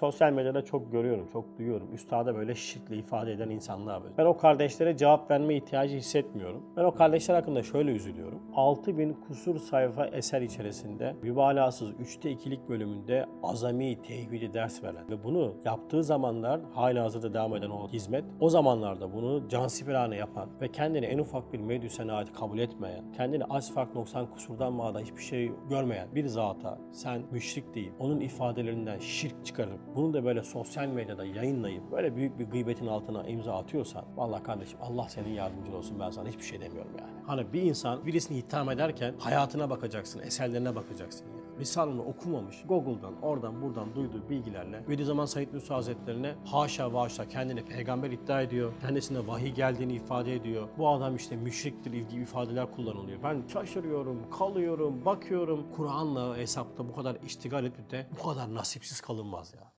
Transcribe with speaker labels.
Speaker 1: sosyal medyada çok görüyorum, çok duyuyorum. Üstada böyle şirkle ifade eden insanlar var. Ben o kardeşlere cevap verme ihtiyacı hissetmiyorum. Ben o kardeşler hakkında şöyle üzülüyorum. 6000 kusur sayfa eser içerisinde mübalağasız 3'te 2'lik bölümünde azami tevhidi ders veren ve bunu yaptığı zamanlar hala hazırda devam eden o hizmet o zamanlarda bunu cansipirane yapan ve kendini en ufak bir medü senaati kabul etmeyen, kendini az fark noksan kusurdan mağda hiçbir şey görmeyen bir zata sen müşrik değil, onun ifadelerinden şirk çıkarıp bunu da böyle sosyal medyada yayınlayıp böyle büyük bir gıybetin altına imza atıyorsan vallahi kardeşim Allah senin yardımcın olsun ben sana hiçbir şey demiyorum yani. Hani bir insan birisini itham ederken hayatına bakacaksın, eserlerine bakacaksın yani. Risalını okumamış, Google'dan, oradan buradan duyduğu bilgilerle Bediüzzaman Said Nursi Hazretlerine haşa ve haşa kendini peygamber iddia ediyor. Kendisine vahiy geldiğini ifade ediyor. Bu adam işte müşriktir gibi ifadeler kullanılıyor. Ben şaşırıyorum, kalıyorum, bakıyorum. Kur'an'la hesapta bu kadar iştigal edip de bu kadar nasipsiz kalınmaz ya.